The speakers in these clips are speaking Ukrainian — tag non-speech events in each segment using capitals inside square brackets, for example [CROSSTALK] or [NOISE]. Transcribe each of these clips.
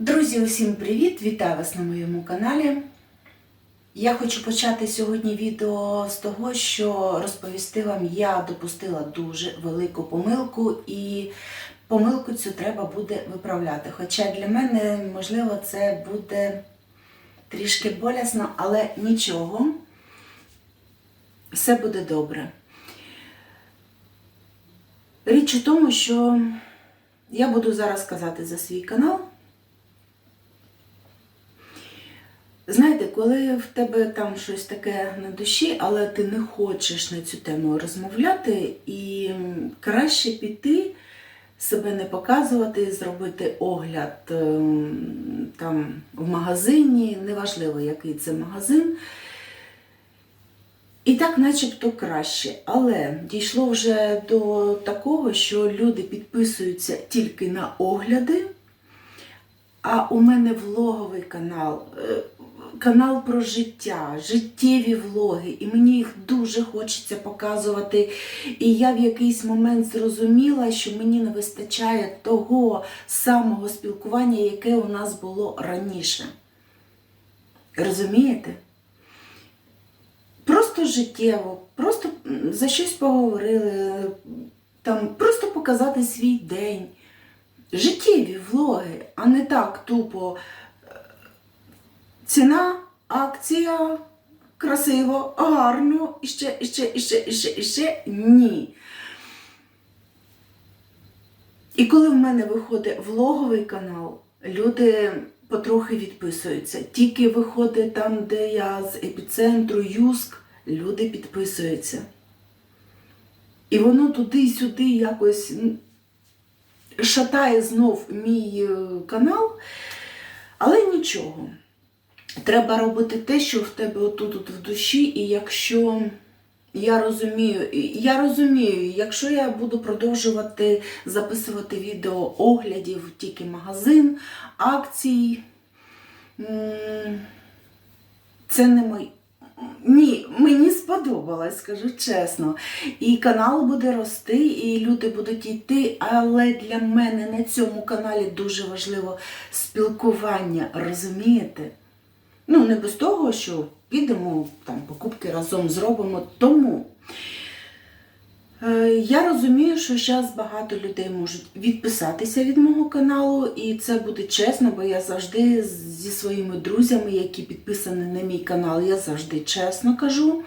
Друзі, усім привіт! Вітаю вас на моєму каналі. Я хочу почати сьогодні відео з того, що розповісти вам, я допустила дуже велику помилку, і помилку цю треба буде виправляти. Хоча для мене, можливо, це буде трішки болісно, але нічого, все буде добре. Річ у тому, що я буду зараз казати за свій канал. Знаєте, коли в тебе там щось таке на душі, але ти не хочеш на цю тему розмовляти, і краще піти, себе не показувати, зробити огляд ем, там в магазині, неважливо, який це магазин. І так, начебто, краще. Але дійшло вже до такого, що люди підписуються тільки на огляди. А у мене влоговий канал, е, канал про життя, життєві влоги, і мені їх дуже хочеться показувати. І я в якийсь момент зрозуміла, що мені не вистачає того самого спілкування, яке у нас було раніше. Розумієте? Просто життєво, просто за щось поговорили, там, просто показати свій день життєві влоги, а не так тупо ціна, акція, красиво, гарно, і ще, і ще, і ще, і ще, і ще ні. І коли в мене виходить влоговий канал, люди потрохи відписуються. Тільки виходить там, де я з епіцентру, Юск, люди підписуються. І воно туди-сюди якось шатає знов мій е, канал, але нічого. Треба робити те, що в тебе отут от в душі, і якщо я розумію, я розумію, якщо я буду продовжувати записувати відео оглядів, тільки магазин, акцій, це не мої. Ні, мені сподобалось, скажу чесно. І канал буде рости, і люди будуть йти. Але для мене на цьому каналі дуже важливо спілкування, розумієте? Ну, не без того, що підемо там покупки разом зробимо. Тому е, я розумію, що зараз багато людей можуть відписатися від мого каналу, і це буде чесно, бо я завжди зі своїми друзями, які підписані на мій канал, я завжди чесно кажу.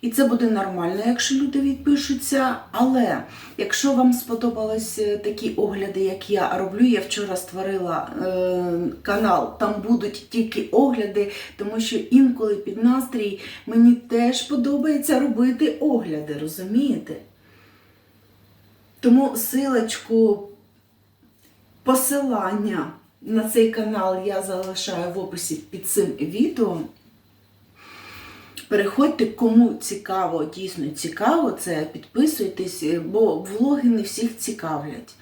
І це буде нормально, якщо люди відпишуться. Але якщо вам сподобались е, такі огляди, як я роблю, я вчора створила е, канал, там будуть тільки огляди, тому що інколи під настрій мені теж подобається робити огляди, розумієте? Тому силочку посилання на цей канал я залишаю в описі під цим відео. Переходьте, кому цікаво, дійсно цікаво, це підписуйтесь, бо влоги не всіх цікавлять.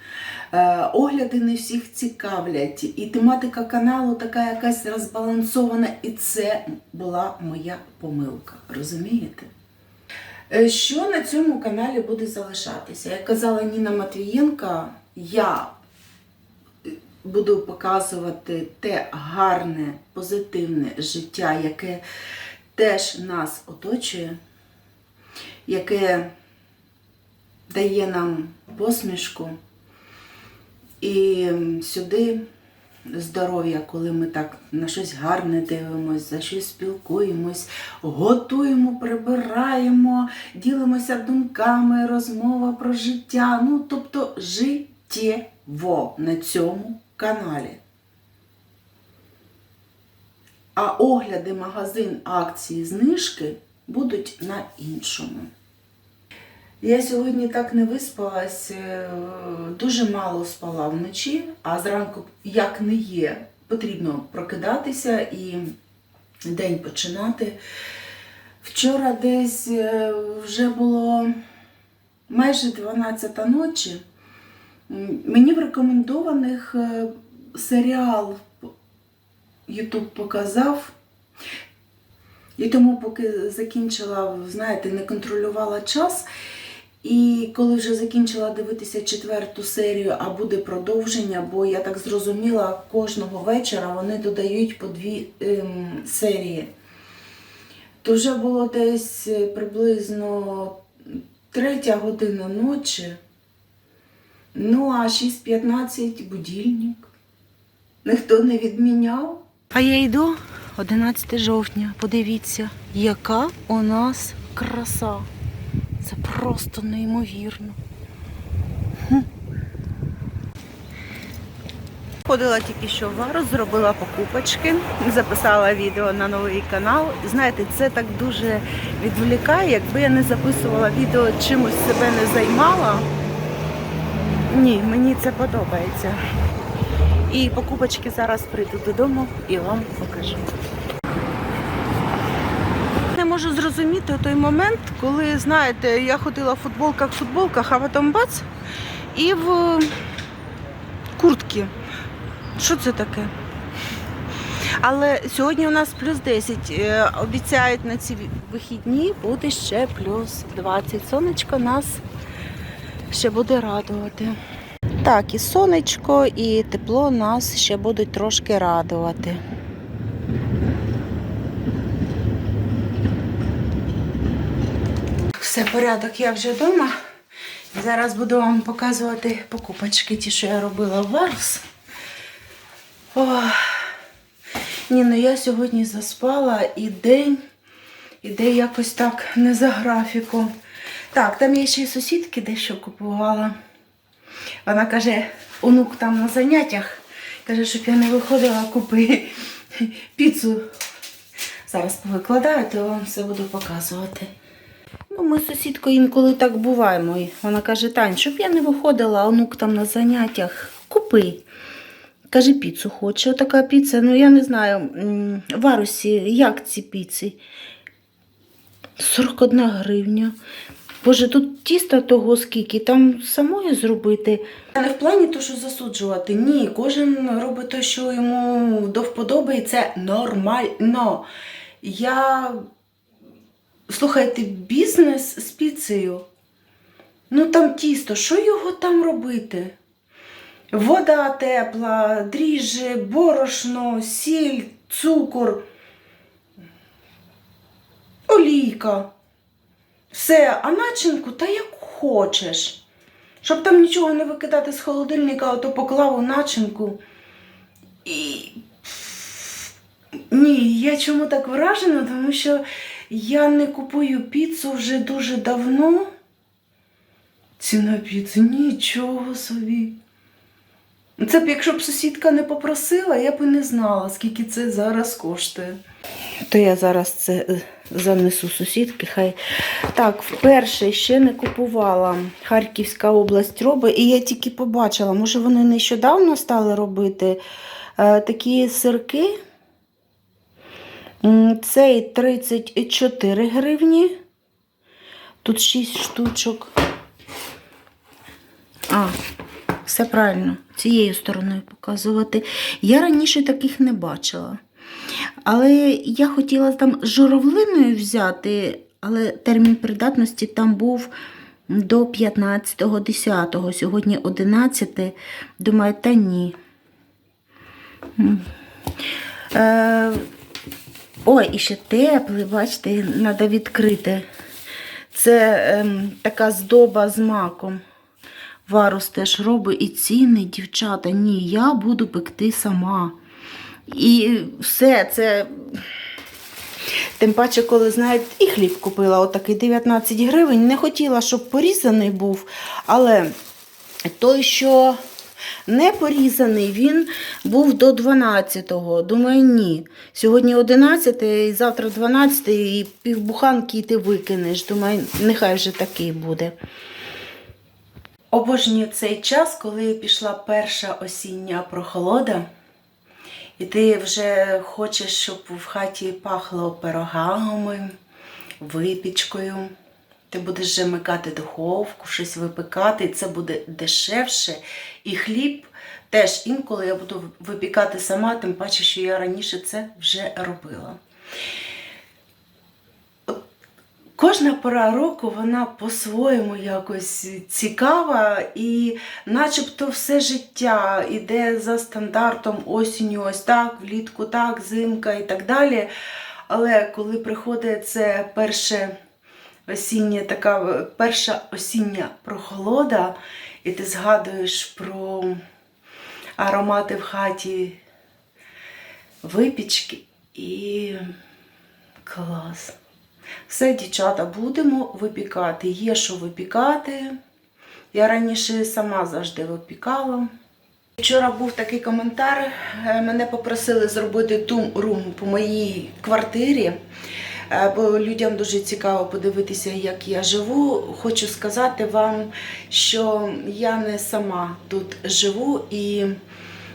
Е, Огляди не всіх цікавлять. І тематика каналу така якась розбалансована, і це була моя помилка. Розумієте? Е, Що на цьому каналі буде залишатися? Як казала Ніна Матвієнка, я буду показувати те гарне, позитивне життя, яке теж нас оточує, яке дає нам посмішку. І сюди здоров'я, коли ми так на щось гарне дивимося, за щось спілкуємось, готуємо, прибираємо, ділимося думками, розмова про життя. Ну, тобто життєво на цьому каналі. А огляди магазин акції знижки будуть на іншому. Я сьогодні так не виспалась, е, дуже мало спала вночі, а зранку, як не є, потрібно прокидатися і день починати. Вчора десь е, вже було майже 12 ночі. Мені в рекомендованих е, серіал Ютуб показав. І тому, поки закінчила, знаєте, не контролювала час. І коли вже закінчила дивитися четверту серію, а буде продовження, бо я так зрозуміла, кожного вечора вони додають по дві ем, серії. То вже було десь е, приблизно третя година ночі. Ну, а 6.15 будильник. Ніхто не відміняв. А я йду 11 жовтня. Подивіться, яка у нас краса. Це просто неймовірно. Ходила тільки що в Вару, зробила покупочки, записала відео на новий канал. Знаєте, це так дуже відволікає, якби я не записувала відео, чимось себе не займала. Ні, мені це подобається. І покупочки зараз прийду додому і вам покажу. Не можу зрозуміти той момент, коли, знаєте, я ходила в футболках, футболках, а потім бац, і в куртці. Що це таке? Але сьогодні у нас плюс 10. Е, Обіцяють на ці вихідні буде ще плюс 20. Сонечко нас ще буде радувати. Так, і сонечко, і тепло нас ще будуть трошки радувати. Все, порядок, я вже вдома. Зараз буду вам показувати покупочки, ті, що я робила в Варс. Ні, ну я сьогодні заспала і день іде якось так не за графіком. Так, там є ще й сусідки дещо купувала. Вона каже, онук там на заняттях. Каже, щоб я не виходила, купи піцу. Зараз повикладаю, то вам все буду показувати. Ну, ми з сусідкою інколи так буваємо. Вона каже, Тань, щоб я не виходила, онук там на заняттях, купи. Каже, піцу хоче. Отака піца, ну я не знаю, в Арусі, як ці піци? 41 гривня. Боже, тут тіста того скільки, там самою зробити. Не в плані то, що засуджувати. Ні, кожен робить те, що йому до вподоби, і це нормально. Я, слухайте, бізнес з піцею. Ну там тісто, що його там робити? Вода тепла, дріжджі, борошно, сіль, цукор, олійка. Все, а начинку та як хочеш. Щоб там нічого не викидати з холодильника, то поклав у начинку. І. Ні, я чому так вражена, тому що я не купую піцу вже дуже давно. Ціна піци нічого собі. Це б якщо б сусідка не попросила, я б і не знала, скільки це зараз коштує. То я зараз це е, занесу сусідки. Хай так, вперше ще не купувала. Харківська область робить, і я тільки побачила, може вони нещодавно стали робити е, такі сирки. Цей 34 гривні. Тут 6 штучок. А, все правильно, цією стороною показувати. Я раніше таких не бачила. Але я хотіла там з журавлиною взяти, але термін придатності там був до 15.10. Сьогодні 11. Думаю, та ні. Е, ой, і ще теплий, бачите, треба відкрити. Це ем, така здоба з маком. Варус теж робить і ціни, дівчата. Ні, я буду пекти сама. І все це. Тим паче, коли, знаєте, і хліб купила отакий 19 гривень. Не хотіла, щоб порізаний був, але той, що не порізаний, він був до 12-го. Думаю, ні. Сьогодні 11 і завтра 12 і півбуханки ти викинеш. Думаю, нехай вже такий буде. Обожнюю цей час, коли пішла перша осіння прохолода, і ти вже хочеш, щоб в хаті пахло пирогами, випічкою. Ти будеш вже микати духовку, щось випікати, і це буде дешевше. І хліб теж інколи я буду випікати сама, тим паче, що я раніше це вже робила. Кожна пора року вона по-своєму якось цікава, і начебто все життя іде за стандартом осінню, ось так, влітку так, зимка і так далі. Але коли приходить це перше осіння, така перша осіння прохолода, і ти згадуєш про аромати в хаті випічки і клас. Все, дівчата, будемо випікати. Є що випікати. Я раніше сама завжди випікала. Вчора був такий коментар. е, Мене попросили зробити тум-рум по моїй квартирі, е, бо людям дуже цікаво подивитися, як я живу. Хочу сказати вам, що я не сама тут живу і.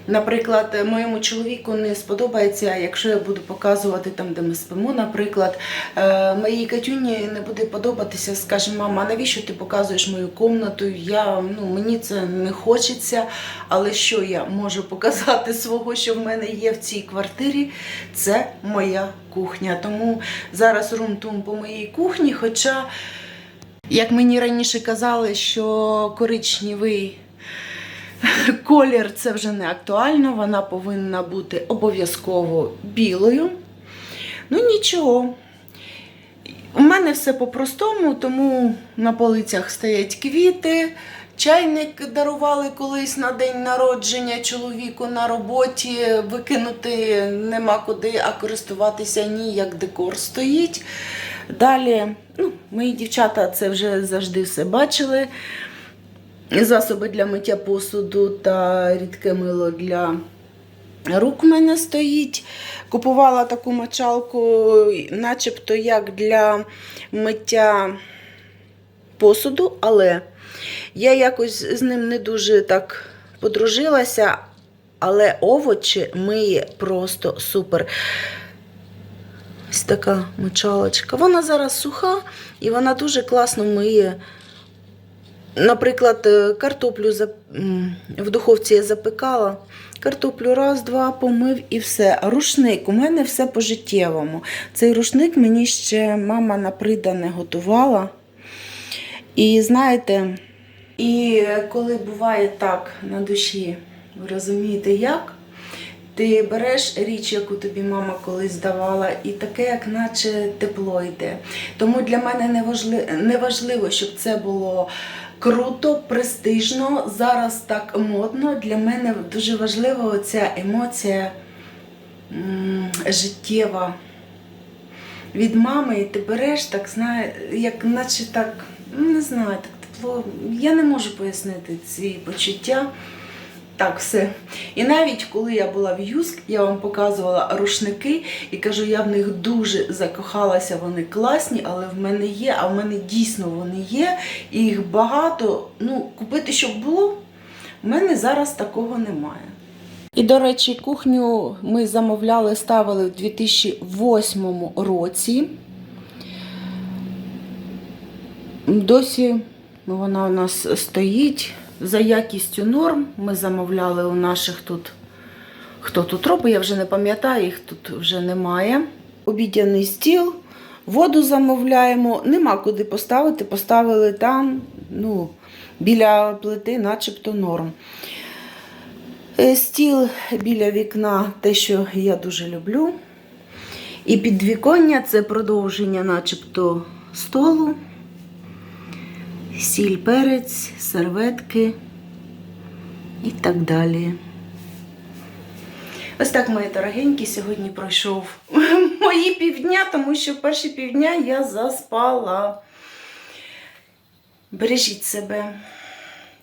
Наприклад, моєму чоловіку не сподобається, якщо я буду показувати там, де ми спимо. Наприклад, Е, моїй Катюні не буде подобатися, скаже, мама, навіщо ти показуєш мою комнату? Я, ну, мені це не хочеться, але що я можу показати [LAUGHS] свого, що в мене є в цій квартирі, це моя кухня. Тому зараз рум-тум по моїй кухні. Хоча, як мені раніше казали, що коричневий [LAUGHS] колір це вже не актуально, вона повинна бути обов'язково білою. Ну нічого. У мене все по-простому, тому на полицях стоять квіти. Чайник дарували колись на день народження чоловіку на роботі. Викинути нема куди, а користуватися ні, як декор стоїть. Далі, ну, мої дівчата це вже завжди все бачили. Засоби для миття посуду та рідке мило для рук у мене стоїть. Купувала таку мочалку, начебто як для миття посуду, але я якось з ним не дуже так подружилася, але овочі миє просто супер. Ось така мочалочка. Вона зараз суха і вона дуже класно миє. Наприклад, е, картоплю в духовці я запекала. Картоплю раз, два, помив і все. А рушник у мене все по-життєвому. Цей рушник мені ще мама на придане готувала. І знаєте, і коли буває так на душі, ви розумієте як? Ти береш річ, яку тобі мама колись давала, і таке, як наче тепло йде. Тому для мене не важливо, щоб це було круто, престижно, зараз так модно. Для мене дуже важлива ця емоція життєва від мами, і ти береш, так знає, як наче так, ну, не знаю, так тепло. Я не можу пояснити ці почуття. Так, все. І навіть коли я була в Юск, я вам показувала рушники і кажу, я в них дуже закохалася, вони класні, але в мене є, а в мене дійсно вони є, і їх багато. Ну, купити, щоб було, в мене зараз такого немає. І, до речі, кухню ми замовляли, ставили в 2008 році. Досі вона у нас стоїть. За якістю норм ми замовляли у наших тут. Хто тут робить, я вже не пам'ятаю, їх тут вже немає. Обідяний стіл, воду замовляємо, нема куди поставити, поставили там, ну, біля плити, начебто норм. Е, Стіл біля вікна, те, що я дуже люблю. І підвіконня це продовження, начебто, столу сіль, перець, серветки і так далі. Ось так, мої дорогенькі, сьогодні пройшов [LAUGHS] мої півдня, тому що перші півдня я заспала. Бережіть себе.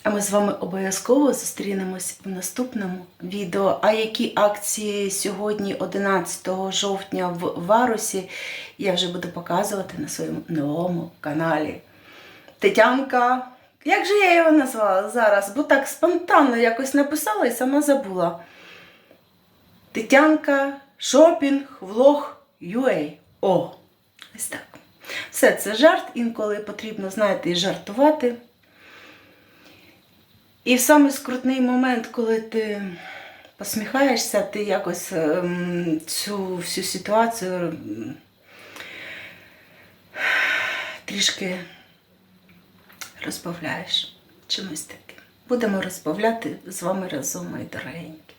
А ми з вами обов'язково зустрінемось в наступному відео. А які акції сьогодні, 11 жовтня, в Варусі, я вже буду показувати на своєму новому каналі. Тетянка. Як же я його назвала зараз? Бо так спонтанно якось написала і сама забула. Тетянка, шопінг, влог, UA. О, ось так. Все це жарт, інколи потрібно, знаєте, і жартувати. І в самий скрутний момент, коли ти посміхаєшся, ти якось ем, цю всю ситуацію ем, трішки розбавляєш чимось таким. Будемо розбавляти з вами разом, мої дорогенькі.